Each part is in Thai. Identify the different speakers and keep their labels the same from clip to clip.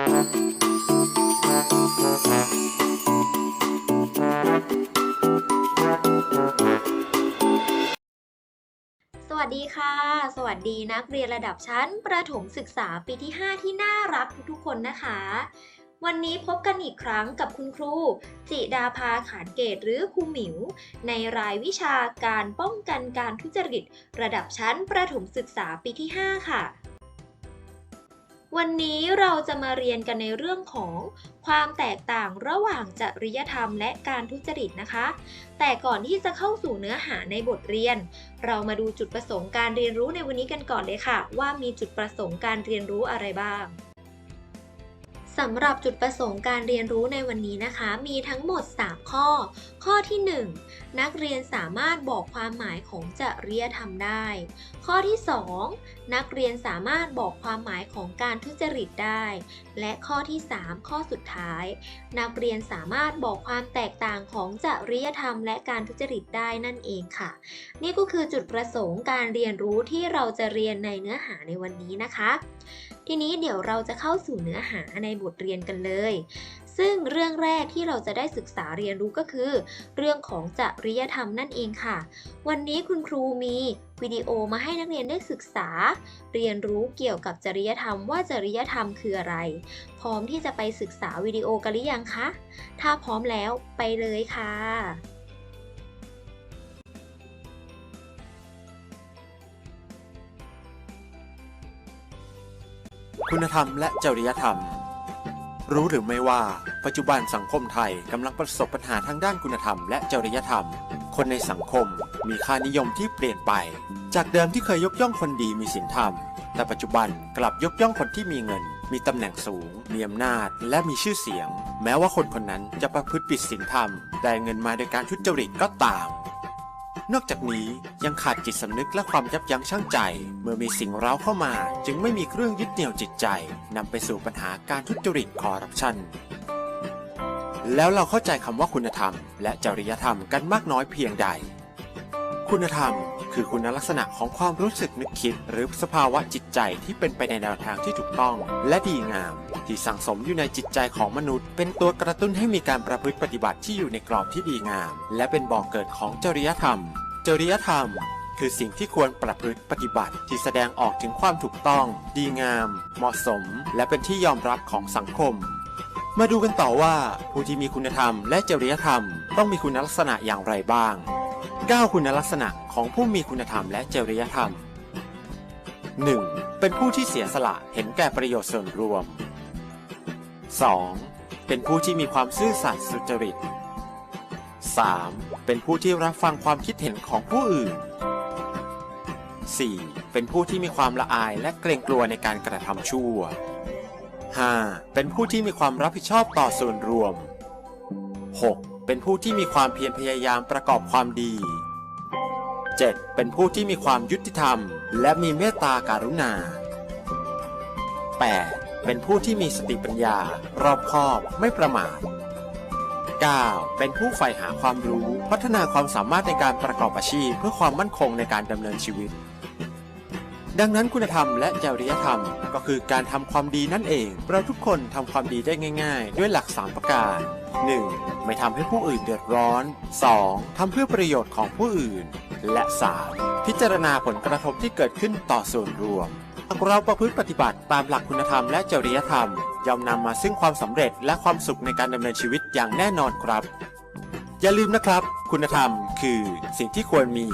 Speaker 1: สวัสดีค่ะ สวัสดีนักเรียนระดับชั้นประถมศึกษาปีที่ 5 ที่น่ารักทุกๆคนนะคะ วันนี้พบกันอีกครั้งกับคุณครู จิดาภาขานเกตหรือครูหมิว ในรายวิชาการป้องกันการทุจริต ระดับชั้นประถมศึกษาปีที่ 5 ค่ะ วันนี้เราจะมาเรียนกันในเรื่องของความแตกต่างระหว่างจริยธรรมและการทุจริตนะคะ แต่ก่อนที่จะเข้าสู่เนื้อหาในบทเรียน เรามาดูจุดประสงค์การเรียนรู้ในวันนี้กันก่อนเลยค่ะ ว่ามีจุดประสงค์การเรียนรู้อะไรบ้าง สำหรับจุดประสงค์การเรียนรู้ในวันนี้นะคะ มีทั้งหมด 3 ข้อ ข้อที่ 1 นักเรียนสามารถบอกความหมายของจริยธรรมได้ ข้อที่ 2 นักเรียนสามารถบอกความหมายของการทุจริตได้ และข้อที่ 3 ข้อสุดท้าย นักเรียนสามารถบอกความแตกต่างของจริยธรรม และการทุจริตได้นั่นเองค่ะ นี่ก็คือจุดประสงค์การเรียนรู้ที่เราจะเรียนในเนื้อหาในวันนี้นะคะ ทีนี้เดี๋ยวเราจะเข้าสู่เนื้อหาในบทเรียนกันเลย ซึ่งเรื่องแรกที่เราจะได้ศึกษาเรียนรู้ก็คือ เรื่องของจริยธรรมนั่นเองค่ะ วันนี้คุณครูมีวิดีโอมาให้นักเรียนได้ศึกษา เรียนรู้เกี่ยวกับจริยธรรมว่าจริยธรรมคืออะไร พร้อมที่จะไปศึกษาวิดีโอกันหรือยังคะ ถ้าพร้อมแล้วไปเลยค่ะ
Speaker 2: คุณธรรมและจริยธรรม รู้หรือไม่ว่า ปัจจุบันสังคมไทยกำลังประสบปัญหาทางด้านคุณธรรมและจริยธรรม คนในสังคมมีค่านิยมที่เปลี่ยนไป จากเดิมที่เคยยกย่องคนดีมีศีลธรรม แต่ปัจจุบันกลับยกย่องคนที่มีเงิน มีตำแหน่งสูง มีอำนาจ และมีชื่อเสียง แม้ว่าคนคนนั้นจะประพฤติผิดศีลธรรม ได้เงินมาโดยการทุจริตก็ตาม นอกจากนี้ยังขาดจิตสำนึกและความยับยั้งชั่งใจ เมื่อมีสิ่งเร้าเข้ามา จึงไม่มีเครื่องยึดเหนี่ยวจิตใจนำไปสู่ปัญหาการทุจริตคอร์รัปชันแล้วเราเข้าใจคำว่าคุณธรรม และจริยธรรมกันมากน้อยเพียงใด คุณธรรมคือคุณลักษณะของความรู้สึกนึกคิด หรือสภาวะจิตใจที่เป็นไปในแนวทางที่ถูกต้อง และดีงาม ที่สั่งสมอยู่ในจิตใจของมนุษย์ เป็นตัวกระตุ้นให้มีการประพฤติปฏิบัติที่อยู่ในกรอบที่ดีงาม และเป็นบ่อกเกิดของจริยธรรม จริยธรรม คือสิ่งที่ควรประพฤติปฏิบัติที่แสดงออกถึงความถูกต้อง ดีงาม เหมาะสม และเป็นที่ยอมรับของสังคม มาดูกันต่อว่า ผู้ที่มีคุณธรรมและจริยธรรม ต้องมีคุณลักษณะอย่างไรบ้าง 9 คุณลักษณะของผู้มีคุณธรรมและจริยธรรม 1. เป็นผู้ที่เสียสละเห็นแก่ประโยชน์ส่วนรวม 2. เป็นผู้ที่มีความซื่อสัตย์สุจริต 3. เป็นผู้ที่รับฟังความคิดเห็นของผู้อื่น 4. เป็นผู้ที่มีความละอายและเกรงกลัวในการกระทำชั่ว 5. เป็นผู้ที่มีความรับผิดชอบต่อส่วนรวม 6. เป็นผู้ที่มีความเพียรพยายามประกอบความดี 7. เป็นผู้ที่มีความยุติธรรม และมีเมตตาการุณา 8. เป็นผู้ที่มีสติปัญญารอบคอบไม่ประมาท 9. เป็นผู้ใฝ่หาความรู้ พัฒนาความสามารถในการประกอบอาชีพ เพื่อความมั่นคงในการดำเนินชีวิต ดังนั้นคุณธรรมและจริยธรรม ก็คือการทำความดีนั่นเอง เราทุกคนทำความดีได้ง่าย ๆ ด้วยหลัก 3 ประการ 1. ไม่ทำให้ผู้อื่นเดือดร้อน 2. ทำเพื่อประโยชน์ของผู้อื่น และ 3. พิจารณาผลกระทบที่เกิดขึ้นต่อส่วนรวมหากเราประพฤติปฏิบัติตามหลักคุณธรรมและจริยธรรม ย่อมนำมาซึ่งความสำเร็จและความสุขในการดำเนินชีวิตอย่างแน่นอนครับ อย่าลืมนะครับ คุณธรรมคือสิ่งที่ควรมี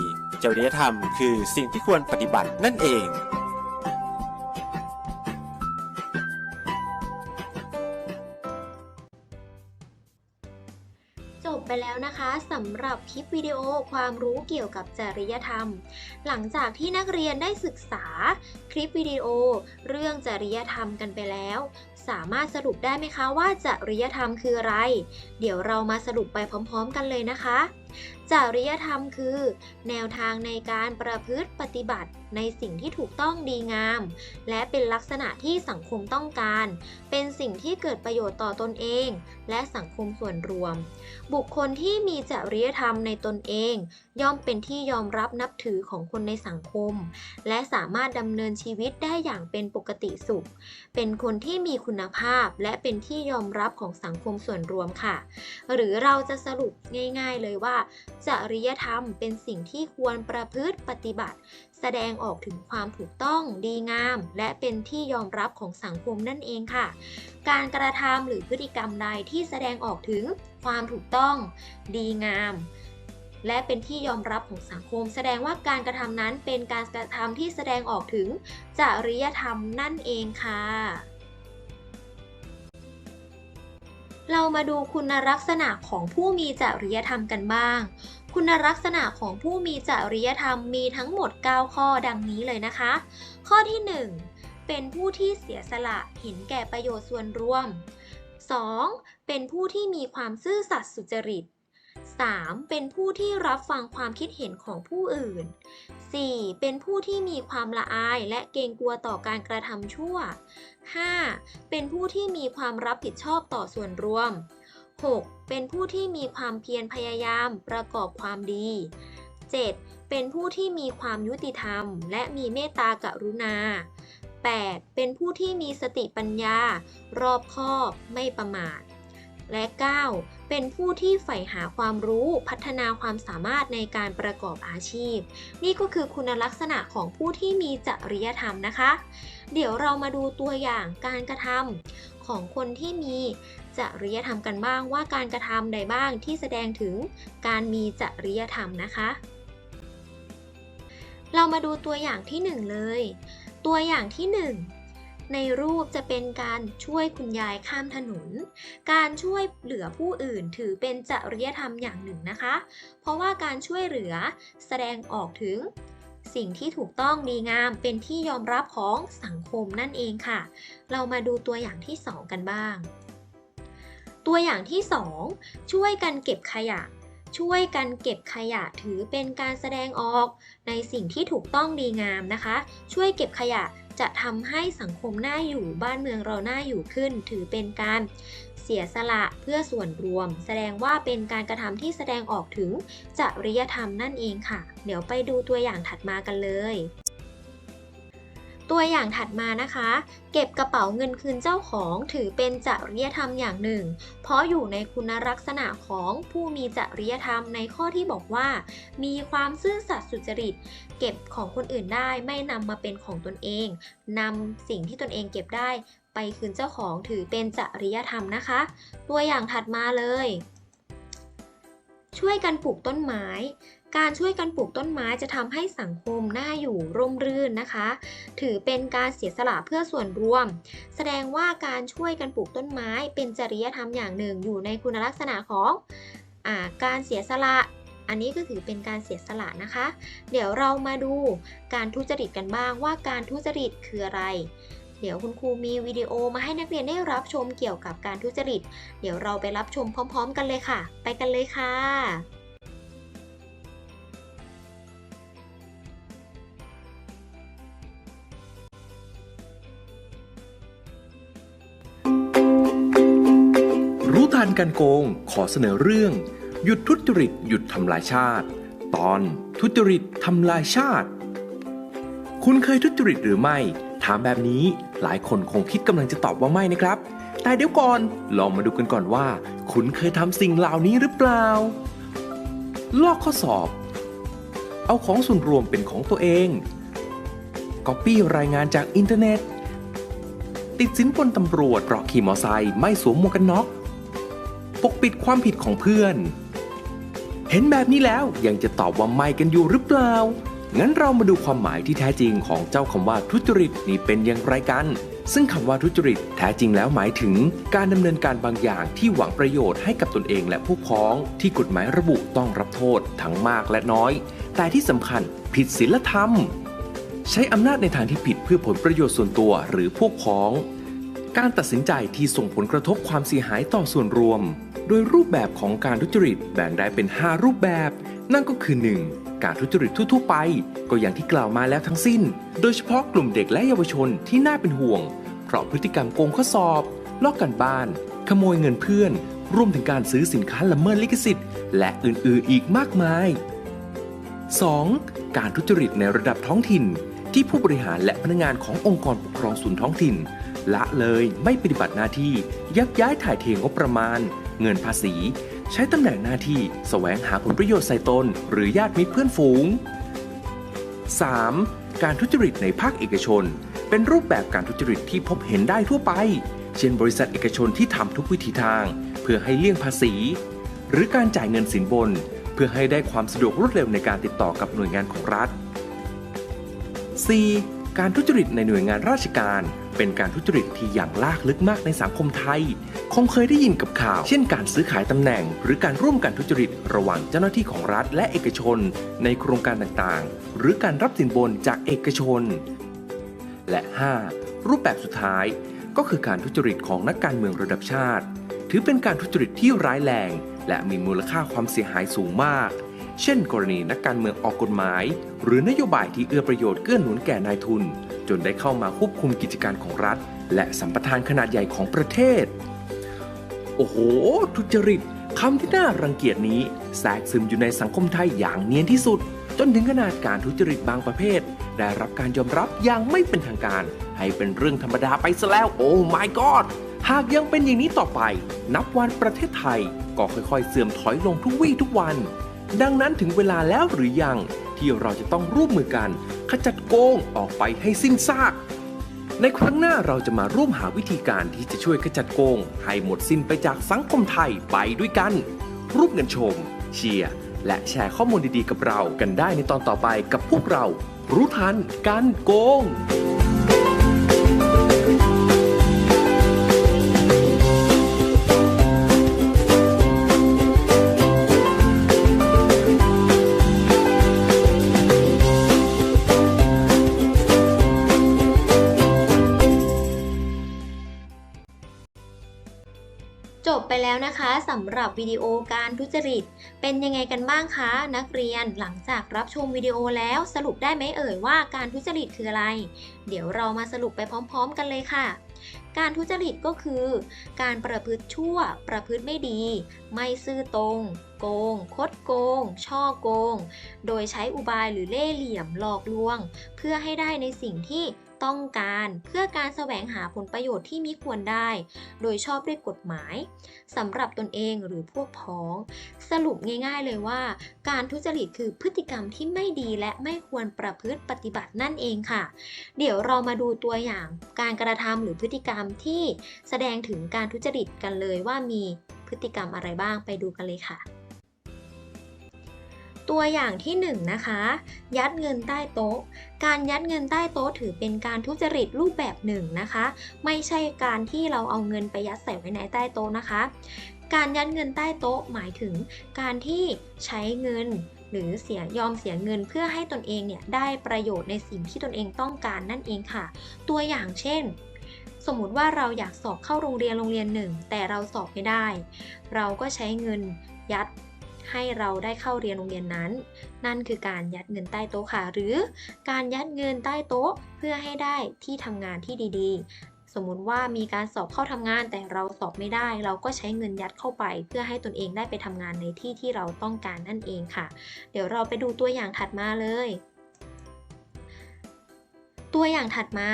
Speaker 2: จริยธรรมคือสิ่งที่ควรปฏิบัตินั่นเอง
Speaker 1: จบไปแล้วนะคะสำหรับคลิปวิดีโอความรู้เกี่ยวกับจริยธรรม หลังจากที่นักเรียนได้ศึกษาคลิปวิดีโอ เรื่องจริยธรรมกันไปแล้ว สามารถสรุปได้ไหมคะว่าจริยธรรมคืออะไร เดี๋ยวเรามาสรุปไปพร้อม ๆ กันเลยนะคะ จริยธรรมคือ แนวทางในการประพฤติปฏิบัติในสิ่งที่ถูกต้องดีงาม และเป็นลักษณะที่สังคมต้องการ เป็นสิ่งที่เกิดประโยชน์ต่อตนเอง และสังคมส่วนรวม บุคคลที่มีจริยธรรมในตนเอง ย่อมเป็นที่ยอมรับนับถือของคนในสังคม และสามารถดำเนินชีวิตได้อย่างเป็นปกติสุข เป็นคนที่มีคุณภาพ และเป็นที่ยอมรับของสังคมส่วนรวมค่ะ หรือเราจะสรุปง่าย ๆ เลยว่าจริยธรรมเป็นสิ่งที่ควรประพฤติปฏิบัติ แสดงออกถึงความถูกต้องดีงาม และเป็นที่ยอมรับของสังคมนั่นเองค่ะ การกระทำหรือพฤติกรรมใดที่แสดงออกถึงความถูกต้อง ดีงามและเป็นที่ยอมรับของสังคม แสดงว่าการกระทำนั้นเป็นการกระทำที่แสดงออกถึงจริยธรรมนั่นเองค่ะ เรามาดูคุณลักษณะของผู้มีจริยธรรมกันบ้าง คุณลักษณะของผู้มีจริยธรรมมีทั้งหมด 9 ข้อดังนี้เลยนะคะ ข้อที่ 1 เป็นผู้ที่เสียสละเห็นแก่ประโยชน์ส่วนรวม 2. เป็นผู้ที่มีความซื่อสัตย์สุจริต 3. เป็นผู้ที่รับฟังความคิดเห็นของผู้อื่น 4. เป็นผู้ที่มีความละอายและเกรงกลัวต่อการกระทำชั่ว 5. เป็นผู้ที่มีความรับผิดชอบต่อส่วนรวม 6. เป็นผู้ที่มีความเพียรพยายามประกอบความดี 7. เป็นผู้ที่มีความยุติธรรม และมีเมตตากรุณา 8. เป็นผู้ที่มีสติปัญญา รอบคอบ ไม่ประมาท และ 9. เป็นผู้ที่ใฝ่หาความรู้พัฒนาความสามารถในการประกอบอาชีพ นี่ก็คือคุณลักษณะของผู้ที่มีจริยธรรมนะคะ เดี๋ยวเรามาดูตัวอย่างการกระทำของคนที่มีจริยธรรมกันบ้างว่าการกระทำใดบ้างที่แสดงถึงการมีจริยธรรมนะคะ เรามาดูตัวอย่างที่หนึ่งเลย ตัวอย่างที่หนึ่ง ในรูปจะเป็นการช่วยคุณยายข้ามถนน การช่วยเหลือผู้อื่นถือเป็นจริยธรรมอย่างหนึ่งนะคะ เพราะว่าการช่วยเหลือแสดงออกถึงสิ่งที่ถูกต้องดีงามเป็นที่ยอมรับของสังคมนั่นเองค่ะ เรามาดูตัวอย่างที่ 2 กันบ้าง ตัวอย่างที่ 2 ช่วยกันเก็บขยะ ช่วยกันเก็บขยะถือเป็นการแสดงออกในสิ่งที่ถูกต้องดีงามนะคะ ช่วยเก็บขยะ จะทำให้สังคมน่าอยู่บ้านเมืองเราน่าอยู่ขึ้น ถือเป็นการเสียสละเพื่อส่วนรวม แสดงว่าเป็นการกระทำที่แสดงออกถึงจริยธรรมนั่นเองค่ะ เดี๋ยวไปดูตัวอย่างถัดมากันเลย ตัวอย่างถัดมานะคะ เก็บกระเป๋าเงินคืนเจ้าของถือเป็นจริยธรรมอย่างหนึ่ง เพราะอยู่ในคุณลักษณะของผู้มีจริยธรรมในข้อที่บอกว่า มีความซื่อสัตย์สุจริต เก็บของคนอื่นได้ไม่นำมาเป็นของตนเองนำสิ่งที่ตนเองเก็บได้ ไปคืนเจ้าของถือเป็นจริยธรรมนะคะ ตัวอย่างถัดมาเลย ช่วยกันปลูกต้นไม้ การช่วยกันปลูกต้นไม้จะทำให้สังคมน่าอยู่ร่มรื่นนะคะ ถือเป็นการเสียสละเพื่อส่วนรวม แสดงว่าการช่วยกันปลูกต้นไม้เป็นจริยธรรมอย่างหนึ่งอยู่ในคุณลักษณะของอการเสียสละอันนี้ก็ถือเป็นการเสียสละนะคะ เดี๋ยวเรามาดูการทุจริตกันบ้างว่าการทุจริตคืออะไร เดี๋ยวคุณครูมีวิดีโอมาให้นักเรียนได้รับชมเกี่ยวกับการทุจริต เดี๋ยวเราไปรับชมพร้อม ๆ กันเลยค่ะ ไปกันเลยค่ะั
Speaker 3: นการโกง ขอเสนอเรื่อง หยุดทุจริตหยุดทำลายชาติ ตอนทุจริตทำลายชาติ คุณเคยทุจริตหรือไม่ ถามแบบนี้หลายคนคงคิดกำลังจะตอบว่าไม่นะครับ แต่เดี๋ยวก่อนลองมาดูกันก่อนว่า คุณเคยทำสิ่งเหล่านี้หรือเปล่า ลอกข้อสอบ เอาของส่วนรวมเป็นของตัวเองก๊อปปี้รายงานจากอินเทอร์เน็ตติดสินบนตำรวจเพราะขี่มอไซค์ไม่สวมหมวกกันน็อก กปิดความผิดของเพื่อน เห็นแบบนี้แล้วยังจะตอบว่าไม่กันอยู่หรือเปล่า งั้นเรามาดูความหมายที่แท้จริงของเจ้าคำว่าทุจริตนี้เป็นอย่างไรกัน ซึ่งคำว่าทุจริตแท้จริงแล้วหมายถึง การดำเนินการบางอย่างที่หวังประโยชน์ให้กับตนเองและผู้พ้อง ที่กฎหมายระบุต้องรับโทษทั้งมากและน้อย แต่ที่สำคัญผิดศีลธรรมใช้อำนาจในทางที่ผิดเพื่อผลประโยชน์ส่วนตัวหรือพวกพ้อง การตัดสินใจที่ส่งผลกระทบความเสียหายต่อส่วนรวม โดยรูปแบบของการทุจริตแบ่งได้เป็น 5 รูปแบบ นั่นก็คือ 1. การทุจริตทั่วๆไป ก็อย่างที่กล่าวมาแล้วทั้งสิ้น โดยเฉพาะกลุ่มเด็กและเยาวชนที่น่าเป็นห่วง เพราะพฤติกรรมโกงข้อสอบ ลอกกันบ้าน ขโมยเงินเพื่อน รวมถึงการซื้อสินค้าละเมิดลิขสิทธิ์ และอื่นๆ อีกมากมาย 2. การทุจริตในระดับท้องถิ่น ที่ผู้บริหารและพนักงานขององค์กรปกครองส่วนท้องถิ่น ละเลยไม่ปฏิบัติหน้าที่ยักย้ายถ่ายเทงบประมาณ เงินภาษี ใช้ตำแหน่งหน้าที่แสวงหาผลประโยชน์ใส่ตน หรือญาติมิตรเพื่อนฝูง 3. การทุจริตในภาคเอกชน เป็นรูปแบบการทุจริตที่พบเห็นได้ทั่วไป เช่นบริษัทเอกชนที่ทำทุกวิถีทาง เพื่อให้เลี่ยงภาษี หรือการจ่ายเงินสินบน เพื่อให้ได้ความสะดวกรวดเร็วในการติดต่อกับหน่วยงานของรัฐ 4. การทุจริตในหน่วยงานราชการ เป็นการทุจริตที่อย่างลากลึกมากในสังคมไทย คงเคยได้ยินกับข่าว เช่นการซื้อขายตำแหน่ง หรือการร่วมกันทุจริตระหว่างเจ้าหน้าที่ของรัฐและเอกชน ในโครงการต่างๆ หรือการรับสินบนจากเอกชน และ 5. รูปแบบสุดท้าย ก็คือการทุจริตของนักการเมืองระดับชาติ ถือเป็นการทุจริตที่ร้ายแรง และมีมูลค่าความเสียหายสูงมาก เช่น กรณีนักการเมืองออกกฎหมาย หรือนโยบายที่เอื้อประโยชน์เกื้อหนุนแก่นายทุน จนได้เข้ามาควบคุมกิจการของรัฐ และสัมปทานขนาดใหญ่ของประเทศ โอ้โห ทุจริตคำที่น่ารังเกียจนี้แทรกซึมอยู่ในสังคมไทยอย่างเนียนที่สุด จนถึงขนาดการทุจริตบางประเภท ได้รับการยอมรับอย่างไม่เป็นทางการ ให้เป็นเรื่องธรรมดาไปซะแล้ว โอ้ my god หากยังเป็นอย่างนี้ต่อไป นับวันประเทศไทย ก็ค่อยๆ เสื่อมถอยลงทุกวี่ทุกวัน ดังนั้นถึงเวลาแล้วหรือยังที่เราจะต้องร่วมมือกัน ขจัดโกงออกไปให้สิ้นซาก ในครั้งหน้าเราจะมาร่วมหาวิธีการที่จะช่วยขจัดโกง ให้หมดสิ้นไปจากสังคมไทยไปด้วยกันร่วมกันชม เชียร์และแชร์ข้อมูลดีๆกับเรากันได้ในตอนต่อไปกับพวกเรา รู้ทันการโกง
Speaker 1: แล้วนะคะสำหรับวิดีโอการทุจริต เป็นยังไงกันบ้างคะ นักเรียนหลังจากรับชมวิดีโอแล้วสรุปได้ไหมเอ่ยว่าการทุจริตคืออะไร เดี๋ยวเรามาสรุปไปพร้อม ๆ กันเลยค่ะ การทุจริตก็คือ การประพฤติชั่ว ประพฤติไม่ดี ไม่ซื่อตรง โกง คดโกง ช่อโกง โดยใช้อุบายหรือเล่ห์เหลี่ยมหลอกลวง เพื่อให้ได้ในสิ่งที่ ต้องการเพื่อการแสวงหาผลประโยชน์ที่มิควรได้ โดยชอบด้วยกฎหมายสำหรับตนเองหรือพวกพ้อง สรุปง่าย ๆ เลยว่า การทุจริตคือพฤติกรรมที่ไม่ดีและไม่ควรประพฤติปฏิบัตินั่นเองค่ะ เดี๋ยวเรามาดูตัวอย่างการกระทำหรือพฤติกรรมที่แสดงถึงการทุจริตกันเลยว่ามีพฤติกรรมอะไรบ้างไปดูกันเลยค่ะ ตัวอย่างที่1นงนะคะ ยัดเงินใต้โต๊ะ การยัดเงินใต้โต๊ะถือเป็นการทุจริตรูปแบบหนึ่งนะคะ ไม่ใช่การที่เราเอาเงินไปยัดใส่ไว้ในใต้โต๊ะนะคะ การยัดเงินใต้โต๊ะหมายถึง การที่ใช้เงินหรือเสียยอมเสียเงินเพื่อให้ตนเองเนี่ยได้ประโยชน์ในสิ่งที่ตนเองต้องการนั่นเองค่ะ ตัวอย่างเช่น สมมุติว่าเราอยากสอบเข้าโรงเรียนโรงเรียนหนึ่งแต่เราสอบไม่ได้ เราก็ใช้เงินยัด ให้เราได้เข้าเรียนโรงเรียนนั้น นั่นคือการยัดเงินใต้โต๊ะค่ะ หรือการยัดเงินใต้โต๊ะเพื่อให้ได้ที่ทำงานที่ดีๆ สมมุติว่ามีการสอบเข้าทำงานแต่เราสอบไม่ได้ เราก็ใช้เงินยัดเข้าไป เพื่อให้ตนเองได้ไปทำงานในที่ที่เราต้องการนั่นเองค่ะ เดี๋ยวเราไปดูตัวอย่างถัดมาเลย ตัวอย่างถัดมา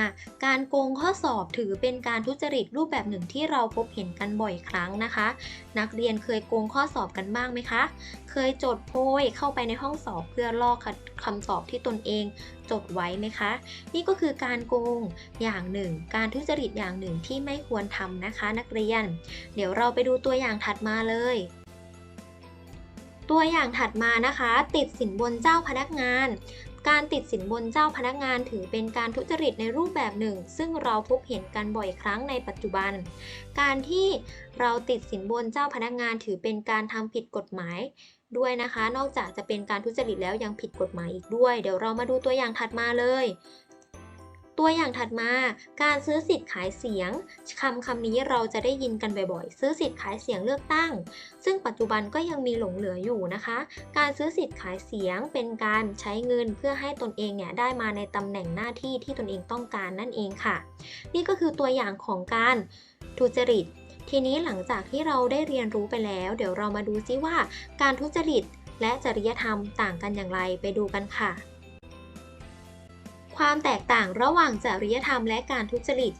Speaker 1: การโกงข้อสอบถือเป็นการทุจริตรูปแบบหนึ่งที่เราพบเห็นกันบ่อยครั้งนะคะ นักเรียนเคยโกงข้อสอบกันบ้างไหมคะ เคยจดโพยเข้าไปในห้องสอบเพื่อลอกคำสอบที่ตนเองจดไว้ไหมคะ นี่ก็คือการโกงอย่างหนึ่ง การทุจริตอย่างหนึ่งที่ไม่ควรทำนะคะ นักเรียน เดี๋ยวเราไปดูตัวอย่างถัดมาเลยตัวอย่างถัดมานะคะ ติดสินบนเจ้าพนักงาน การติดสินบนเจ้าพนักงานถือเป็นการทุจริตในรูปแบบหนึ่ง ซึ่งเราพบเห็นกันบ่อยครั้งในปัจจุบัน การที่เราติดสินบนเจ้าพนักงานถือเป็นการทำผิดกฎหมายด้วยนะคะ นอกจากจะเป็นการทุจริตแล้วยังผิดกฎหมายอีกด้วย เดี๋ยวเรามาดูตัวอย่างถัดมาเลย ตัวอย่างถัดมาการซื้อสิทธิ์ขายเสียงคำคำนี้เราจะได้ยินกันบ่อยๆ ซื้อสิทธิ์ขายเสียงเลือกตั้ง ซึ่งปัจจุบันก็ยังมีหลงเหลืออยู่นะคะ การซื้อสิทธิ์ขายเสียงเป็นการใช้เงินเพื่อให้ตนเองเนี่ยได้มาในตำแหน่งหน้าที่ที่ตนเองต้องการนั่นเองค่ะ นี่ก็คือตัวอย่างของการทุจริต ทีนี้หลังจากที่เราได้เรียนรู้ไปแล้ว เดี๋ยวเรามาดูซิว่า การทุจริตและจริยธรรมต่างกันอย่างไรไปดูกันค่ะ ความแตกต่างระหว่างจริยธรรมและการทุจริต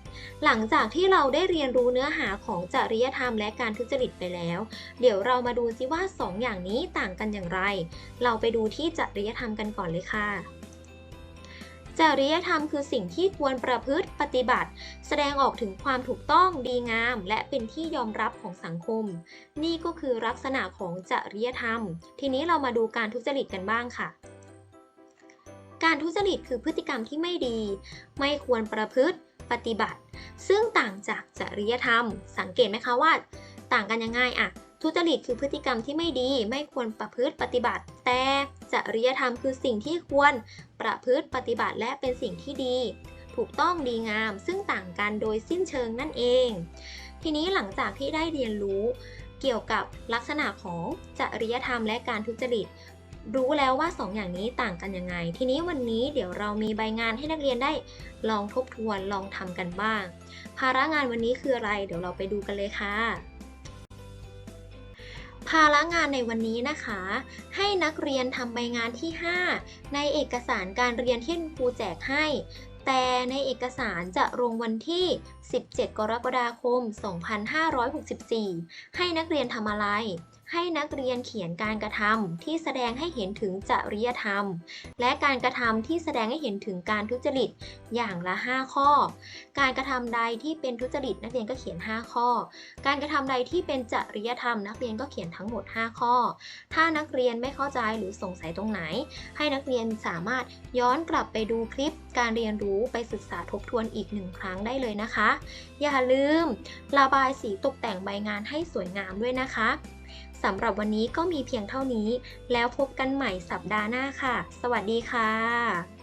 Speaker 1: หลังจากที่เราได้เรียนรู้เนื้อหาของจริยธรรมและการทุจริตไปแล้ว เดี๋ยวเรามาดูซิว่าสองอย่างนี้ต่างกันอย่างไร เราไปดูที่จริยธรรมกันก่อนเลยค่ะจริยธรรมคือสิ่งที่ควรประพฤติปฏิบัติ แสดงออกถึงความถูกต้องดีงาม และเป็นที่ยอมรับของสังคม นี่ก็คือลักษณะของจริยธรรม ทีนี้เรามาดูการทุจริตกันบ้างค่ะ การทุจริตคือพฤติกรรมที่ไม่ดี ไม่ควรประพฤติปฏิบัติ ซึ่งต่างจากจริยธรรม สังเกตไหมคะว่า ต่างกันยังไงอะทุจริตคือพฤติกรรมที่ไม่ดี ไม่ควรประพฤติปฏิบัติ แต่จริยธรรมคือสิ่งที่ควรประพฤติปฏิบัติและเป็นสิ่งที่ดี ถูกต้องดีงาม ซึ่งต่างกันโดยสิ้นเชิงนั่นเอง ทีนี้หลังจากที่ได้เรียนรู้เกี่ยวกับลักษณะของจริยธรรมและการทุจริต รู้แล้วว่า 2 อย่างนี้ต่างกันยังไง ทีนี้วันนี้เดี๋ยวเรามีใบงานให้นักเรียนได้ลองทบทวนลองทำกันบ้าง ภาระงานวันนี้คืออะไร เดี๋ยวเราไปดูกันเลยค่ะ ภาระงานในวันนี้นะคะ ให้นักเรียนทำใบงานที่ 5 ในเอกสารการเรียนที่ครูแจกให้ แต่ในเอกสารจะลงวันที่ 17 กรกฎาคม 2564 ให้นักเรียนทำอะไร ให้นักเรียนเขียนการกระทำที่แสดงให้เห็นถึงจริยธรรม และการกระทำที่แสดงให้เห็นถึงการทุจริตอย่างละ 5 ข้อ การกระทำใดที่เป็นทุจริตนักเรียนก็เขียน 5 ข้อ การกระทำใดที่เป็นจริยธรรม นักเรียนก็เขียนทั้งหมด 5 ข้อ ถ้านักเรียนไม่เข้าใจหรือสงสัยตรงไหน ให้นักเรียนสามารถย้อนกลับไปดูคลิป การเรียนรู้ไปศึกษาทบทวนอีกหนึ่งครั้งได้เลยนะคะ อย่าลืม ระบายสีตกแต่งใบงานให้สวยงามด้วยนะคะ สำหรับวันนี้ก็มีเพียงเท่านี้ แล้วพบกันใหม่สัปดาห์หน้าค่ะ สวัสดีค่ะ